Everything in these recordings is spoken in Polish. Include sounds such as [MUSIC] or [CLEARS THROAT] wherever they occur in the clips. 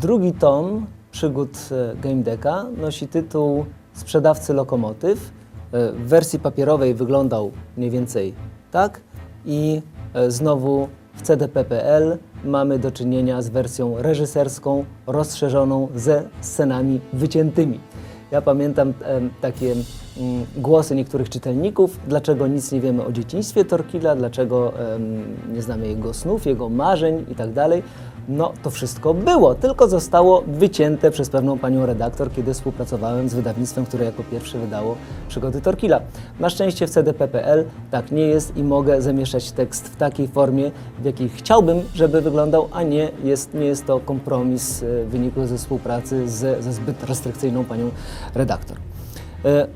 drugi tom przygód e, Game Decka nosi tytuł Sprzedawcy Lokomotyw. E, W wersji papierowej wyglądał mniej więcej tak i e, znowu w CDP.pl mamy do czynienia z wersją reżyserską, rozszerzoną ze scenami wyciętymi. Ja pamiętam takie mm, głosy niektórych czytelników, dlaczego nic nie wiemy o dzieciństwie Torkila, dlaczego nie znamy jego snów, jego marzeń i tak. No, to wszystko było, tylko zostało wycięte przez pewną panią redaktor, kiedy współpracowałem z wydawnictwem, które jako pierwsze wydało przygody Torkila. Na szczęście w CDP.pl tak nie jest i mogę zamieszczać tekst w takiej formie, w jakiej chciałbym, żeby wyglądał, a nie jest, nie jest to kompromis e, w wyniku ze współpracy z, ze zbyt restrykcyjną panią redaktor. E,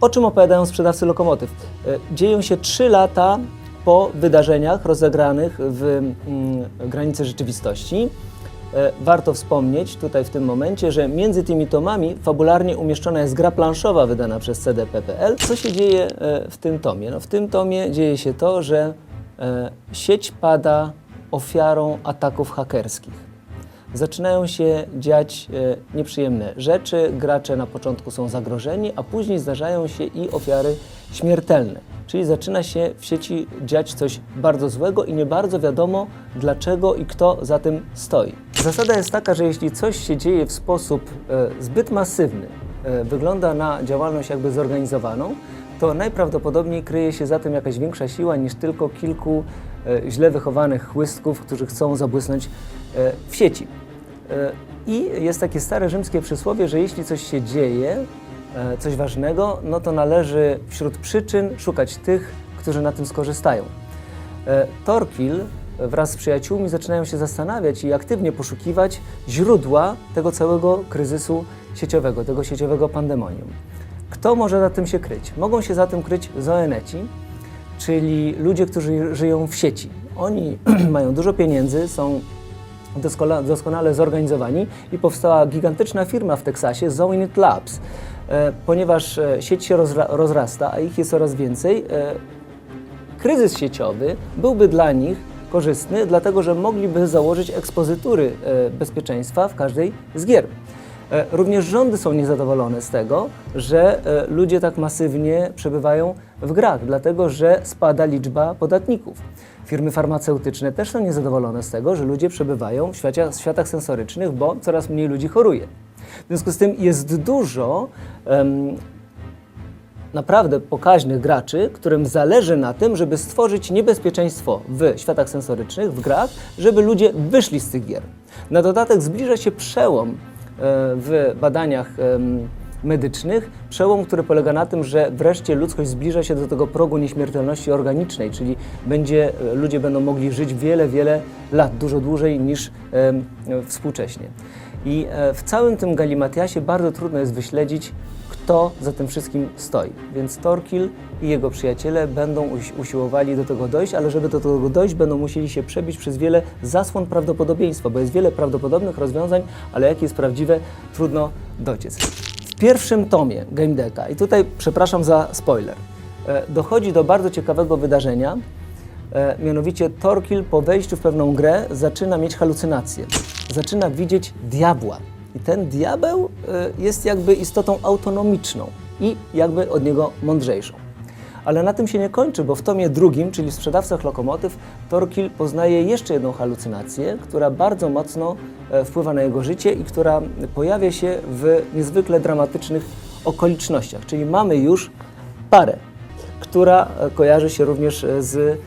O czym opowiadają sprzedawcy lokomotyw? E, Dzieją się trzy lata po wydarzeniach rozegranych w mm, granicy rzeczywistości. E, Warto wspomnieć tutaj w tym momencie, że między tymi tomami fabularnie umieszczona jest gra planszowa wydana przez CDP.pl. Co się dzieje e, w tym tomie? No, w tym tomie dzieje się to, że e, sieć pada ofiarą ataków hakerskich zaczynają się dziać e, nieprzyjemne rzeczy. Gracze na początku są zagrożeni, a później zdarzają się i ofiary śmiertelne. Czyli zaczyna się w sieci dziać coś bardzo złego i nie bardzo wiadomo dlaczego i kto za tym stoi. Zasada jest taka, że jeśli coś się dzieje w sposób e, zbyt masywny, e, wygląda na działalność jakby zorganizowaną, to najprawdopodobniej kryje się za tym jakaś większa siła niż tylko kilku źle wychowanych chłystków, którzy chcą zabłysnąć w sieci. E, I jest takie stare rzymskie przysłowie, że jeśli coś się dzieje, e, coś ważnego, no to należy wśród przyczyn szukać tych, którzy na tym skorzystają. E, Torquil wraz z przyjaciółmi zaczynają się zastanawiać i aktywnie poszukiwać źródła tego całego kryzysu sieciowego, tego sieciowego pandemonium. Kto może za tym się kryć? Mogą się za tym kryć zoeneci, czyli ludzie, którzy żyją w sieci. Oni [CLEARS THROAT] mają dużo pieniędzy, są doskonale zorganizowani i powstała gigantyczna firma w Teksasie, Zoinit Labs. E, ponieważ e, sieć się rozra, rozrasta, a ich jest coraz więcej, e, kryzys sieciowy byłby dla nich korzystny, dlatego że mogliby założyć ekspozytury bezpieczeństwa w każdej z gier. E, Również rządy są niezadowolone z tego, że e, ludzie tak masywnie przebywają w grach, dlatego że spada liczba podatników. Firmy farmaceutyczne też są niezadowolone z tego, że ludzie przebywają w, w światach sensorycznych, bo coraz mniej ludzi choruje. W związku z tym jest dużo em, naprawdę pokaźnych graczy, którym zależy na tym, żeby stworzyć niebezpieczeństwo w światach sensorycznych, w grach, żeby ludzie wyszli z tych gier. Na dodatek zbliża się przełom w badaniach medycznych, przełom, który polega na tym, że wreszcie ludzkość zbliża się do tego progu nieśmiertelności organicznej, czyli będzie, e, ludzie będą mogli żyć wiele, wiele lat, dużo dłużej niż współcześnie. I e, w całym tym galimatiasie bardzo trudno jest wyśledzić, kto za tym wszystkim stoi. Więc Torkil i jego przyjaciele będą usi- usiłowali do tego dojść, ale żeby do tego dojść, będą musieli się przebić przez wiele zasłon prawdopodobieństwa, bo jest wiele prawdopodobnych rozwiązań, ale jakie jest prawdziwe, trudno dociec. W pierwszym tomie Game Decka, i tutaj przepraszam za spoiler, e, dochodzi do bardzo ciekawego wydarzenia, E, mianowicie Torkil po wejściu w pewną grę zaczyna mieć halucynacje. Zaczyna widzieć diabła. I ten diabeł e, jest jakby istotą autonomiczną i jakby od niego mądrzejszą. Ale na tym się nie kończy, bo w tomie drugim, czyli w sprzedawcach lokomotyw, Torkil poznaje jeszcze jedną halucynację, która bardzo mocno e, wpływa na jego życie i która pojawia się w niezwykle dramatycznych okolicznościach. Czyli mamy już parę, która e, kojarzy się również e, z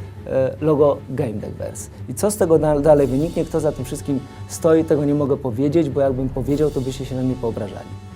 logo Game Deckverse. I co z tego da- dalej wyniknie, kto za tym wszystkim stoi, tego nie mogę powiedzieć, bo jakbym powiedział, to byście się na mnie poobrażali.